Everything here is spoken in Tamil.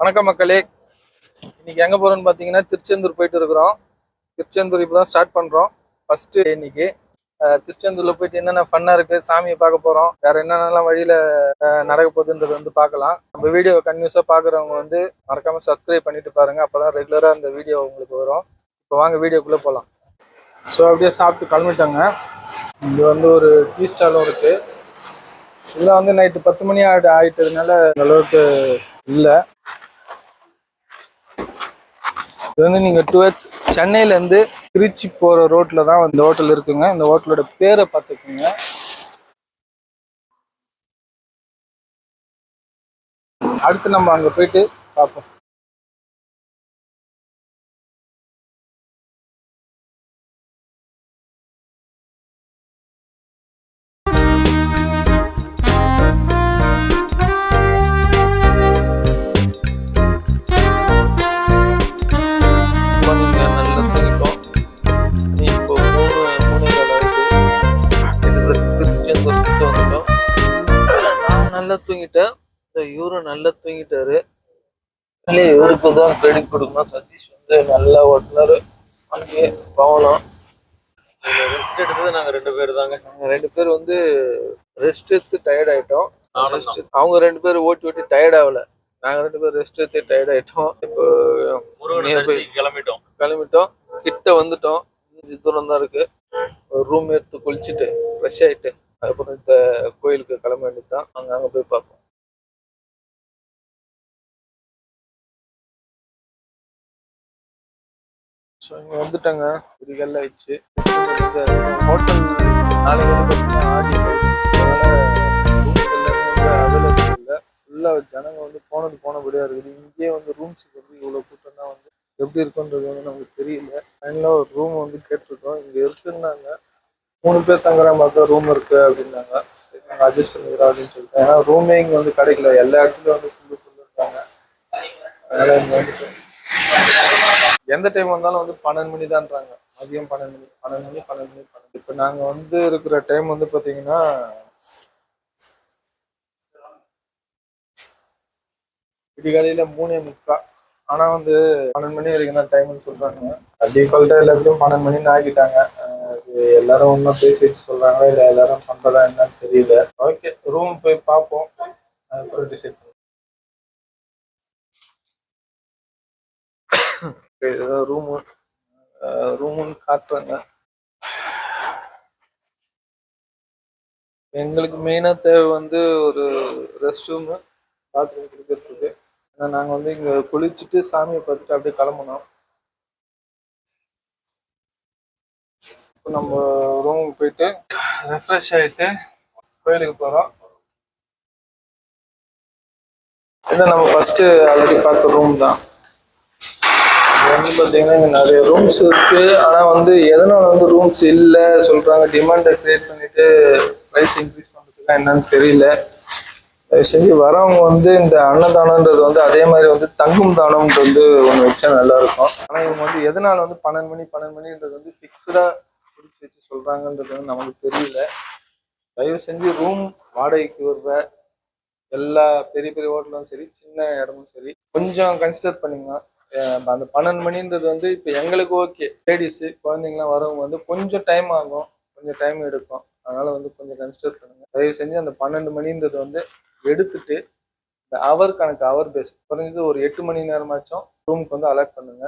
வணக்கம் மக்களே. இன்னைக்கு எங்க போறோம்னு பாத்தீங்கன்னா திருச்செந்தூர் போயிட்டு இருக்கிறோம். திருச்செந்தூர் இப்பதான் ஸ்டார்ட் பண்றோம். ஃபர்ஸ்ட் இன்னைக்கு. திருச்செந்தூரில் திருச்செந்தூர்ல போயிட்டு என்னென்ன ஃபன்னாக இருக்கு சாமியை பார்க்க போறோம். வேற என்னென்னலாம் வழியில நடக்க போகுதுன்றது வந்து பார்க்கலாம். நம்ம வீடியோ கன்யூஸா பாக்குறவங்க வந்து மறக்காம சப்ஸ்கிரைப் பண்ணிட்டு பாருங்க. அப்பதான் ரெகுலரா இந்த வீடியோ உங்களுக்கு வரும். இப்போ வாங்க வீடியோக்குள்ள போகலாம் ஸோ அப்படியே சாப்பிட்டு கிளம்பிட்டாங்க. இங்க வந்து ஒரு டீ ஸ்டாலும் இருக்கு. இதெல்லாம் வந்து நைட்டு பத்து மணி ஆயிட்டதுனால அந்த அளவுக்கு இல்லை. இது வந்து நீங்க டுவர்ட்ஸ் சென்னையிலேருந்து திருச்சி போற ரோட்ல தான் இந்த ஹோட்டல் இருக்குங்க. இந்த ஹோட்டலோட பேரை பார்த்துக்குங்க. அடுத்து நம்ம அங்க போயிட்டு பார்ப்போம் நல்லா தூங்கிட்டேன் இவரும் நல்லா தூங்கிட்டாரு. இவருக்கு தான் கிரெடிட் கொடுக்கணும். சதீஷ் வந்து நல்லா ஓட்டினாரு. அங்கே பவனம் ரெஸ்ட் எடுத்தது நாங்க ரெண்டு பேர் தாங்க. நாங்கள் ரெண்டு பேர் வந்து ரெஸ்ட் எடுத்து டயர்ட் ஆயிட்டோம். Rest- அவங்க ரெண்டு பேரும் ஓட்டி ஓட்டி டயர்ட் ஆகல. நாங்கள் ரெண்டு பேரும் ரெஸ்ட் எடுத்து டயர்ட் ஆயிட்டோம். இப்போ கிளம்பிட்டோம். கிளம்பிட்டோம். கிட்ட வந்துட்டோம். தூரம் தான் இருக்கு. ஒரு ரூம் எடுத்து குளிச்சுட்டு ஃப்ரெஷ் ஆயிட்டு. அதுக்கப்புறம் இந்த கோயிலுக்கு கிளம்ப வேண்டியது தான் அங்கே அங்கே போய் பார்ப்போம். ஸோ இங்கே வந்துட்டாங்க. இதுக்கெல்லாம் ஆயிடுச்சு. ஹோட்டல் நாளைக்கு வந்து பார்த்தீங்கன்னா ஆடி அவைலபிள் இல்லை. ஃபுல்லாக ஜனங்க வந்து போனது போனபடியாக இருக்குது. இங்கேயே வந்து ரூம்ஸுக்கு வந்து இவ்வளோ கூட்டம் தான் வந்து எப்படி இருக்குன்றது வந்து நமக்கு தெரியல. ஃபைனலாக ஒரு ரூம் வந்து கேட்டிருக்கோம். இங்கே இருக்குன்னாங்க. மூணு பேர் தங்குற மாதிரி தான் ரூம் இருக்கு அப்படின்னாங்க. சரி நாங்கள் அட்ஜஸ்ட் பண்ணிக்கிறோம் அப்படின்னு சொல்லிட்டு. ஏன்னா ரூமே இங்கே வந்து கிடைக்கல. எல்லா இடத்துலையும் வந்து ஃபுல்லு ஃபுல்லு இருக்காங்க. அதனால இங்கே வந்துட்டு எந்த டைம் வந்தாலும் வந்து பன்னெண்டு மணி தான்றாங்க மதியம் பன்னெண்டு மணி பன்னெண்டு மணி பன்னெண்டு மணி பன்னெண்டு இப்போ நாங்கள் வந்து இருக்கிற டைம் வந்து பார்த்தீங்கன்னா விடிகாலையில் மூணே முக்கா. ஆனா வந்து பன்னெண்டு மணி வரைக்கும் தான் டைம்னு சொல்றாங்க. டிஃபால்ட்டா எல்லாத்துலயும் பன்னெண்டு மணின்னு ஆக்கிட்டாங்க. அது எல்லாரும் ஒன்றும் பேசிட்டு சொல்றாங்களா இல்ல எல்லாரும் பண்றதா என்னன்னு தெரியல. ஓகே ரூம் போய் பார்ப்போம். அதுக்கப்புறம் டிசைட் இதுதான் ரூமு ரூமுன்னு காட்டுறாங்க. எங்களுக்கு மெயினாக தேவை வந்து ஒரு ரெஸ்ட் ரூமு பாத்ரூம் கொடுக்கறதுக்கு. நாங்கள் வந்து இங்கே குளிச்சுட்டு சாமியை பார்த்துட்டு அப்படியே கிளம்பணும் இப்போ நம்ம ரூமுக்கு போயிட்டு ரெஃப்ரெஷ் ஆகிட்டு கோயிலுக்கு போகிறோம் இது நம்ம ஃபஸ்ட்டு ஆல்ரெடி பார்த்த ரூம் தான். வந்து பார்த்தீங்கன்னா இங்கே நிறைய ரூம்ஸ் இருக்கு. ஆனால் வந்து எதனால் வந்து ரூம்ஸ் இல்லை சொல்றாங்க டிமாண்டை கிரியேட் பண்ணிட்டு ப்ரைஸ் இன்க்ரீஸ் பண்ணுறதுக்கு என்னன்னு தெரியல. தயவு செஞ்சு வரவங்க வந்து இந்த அன்னதானம்ன்றது வந்து அதே மாதிரி வந்து தங்கும் தானம்ன்றது வந்து ஒன்று வச்சா நல்லா இருக்கும் ஆனால் இவங்க வந்து எதனால வந்து பன்னெண்டு மணி பன்னெண்டு மணின்றது வந்து ஃபிக்ஸ்டாக பிடிச்சி வச்சு சொல்றாங்கன்றது வந்து நமக்கு தெரியல. தயவு செஞ்சு ரூம் வாடகைக்கு வருவ. எல்லா பெரிய பெரிய ஹோட்டலும் சரி சின்ன இடமும் சரி கொஞ்சம் கன்சிடர் பண்ணிங்கன்னா அந்த பன்னெண்டு மணின்றது வந்து இப்போ எங்களுக்கு ஓகே லேடிஸு குழந்தைங்களாம் வரவங்க வந்து கொஞ்சம் டைம் ஆகும். கொஞ்சம் டைம் எடுக்கும். அதனால வந்து கொஞ்சம் கன்சிடர் பண்ணுங்க. தயவு செஞ்சு அந்த பன்னெண்டு மணின்றது வந்து எடுத்துட்டு இந்த அவர் கணக்கு அவர் பேஸ் குறைஞ்சது ஒரு எட்டு மணி நேரமாச்சும் ரூமுக்கு வந்து அலர்ட் பண்ணுங்க.